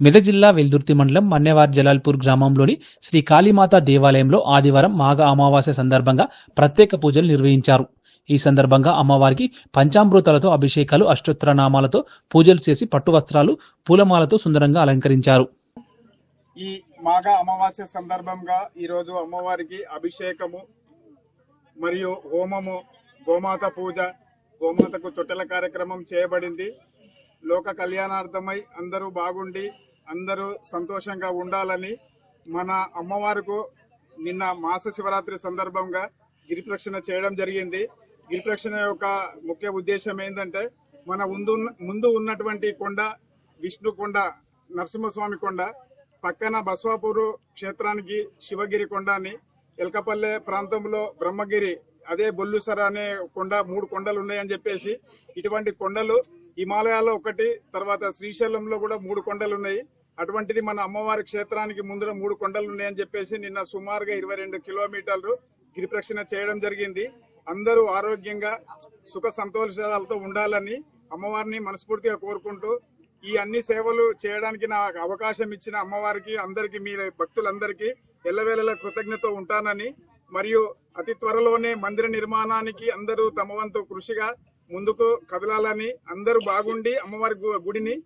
మెదక్ జిల్లా వెల్దుర్తి మండలం మన్నేవార్ జలాల్పూర్ గ్రామంలోని శ్రీ కాళీమాత దేవాలయంలో ఆదివారం మాఘ అమావాస్య సందర్భంగా ప్రత్యేక పూజలు నిర్వహించారు. ఈ సందర్భంగా అమ్మవారికి పంచామృతాలతో అభిషేకాలు అష్టోత్తరనామాలతో పూజలు చేసి పట్టు వస్త్రాలు పూలమాలతో సుందరంగా అలంకరించారు. ఈ మాఘ అమావాస్య సందర్భంగా ఈరోజు అమ్మవారికి అభిషేకము మరియు హోమము గోమాత పూజ గోమాతకు తొట్టెల కార్యక్రమం చేయబడింది. లోక కళ్యాణార్థమై అందరూ బాగుండి అందరూ సంతోషంగా ఉండాలని మన అమ్మవారికి నిన్న మాస శివరాత్రి సందర్భంగా గిరిప్రక్షణ చేయడం జరిగింది. గిరిప్రక్షణ యొక్క ముఖ్య ఉద్దేశం ఏంటంటే మన ముందు ముందు ఉన్నటువంటి కొండ విష్ణు కొండ నరసింహస్వామి కొండ పక్కన బస్వాపూరు క్షేత్రానికి శివగిరి కొండ అని ఎల్కపల్లె ప్రాంతంలో బ్రహ్మగిరి అదే బొల్లుసర అనే కొండ మూడు కొండలు ఉన్నాయని చెప్పేసి ఇటువంటి కొండలు హిమాలయాల్లో ఒకటి తర్వాత శ్రీశైలంలో కూడా మూడు కొండలు ఉన్నాయి అటువంటిది మన అమ్మవారి క్షేత్రానికి ముందర మూడు కొండలు ఉన్నాయని చెప్పేసి నిన్న సుమారుగా ఇరవై రెండు కిలోమీటర్లు గిరిప్రక్షణ చేయడం జరిగింది. అందరూ ఆరోగ్యంగా సుఖ సంతోషాలతో ఉండాలని అమ్మవారిని మనస్ఫూర్తిగా కోరుకుంటూ ఈ అన్ని సేవలు చేయడానికి నాకు అవకాశం ఇచ్చిన అమ్మవారికి అందరికి మీ భక్తులందరికీ ఎల్లవేళలా కృతజ్ఞత ఉంటానని మరియు అతి త్వరలోనే మందిర నిర్మాణానికి అందరూ తమ వంతు కృషిగా ముందుకు కదలాలని అందరూ బాగుండి అమ్మవారి గుడిని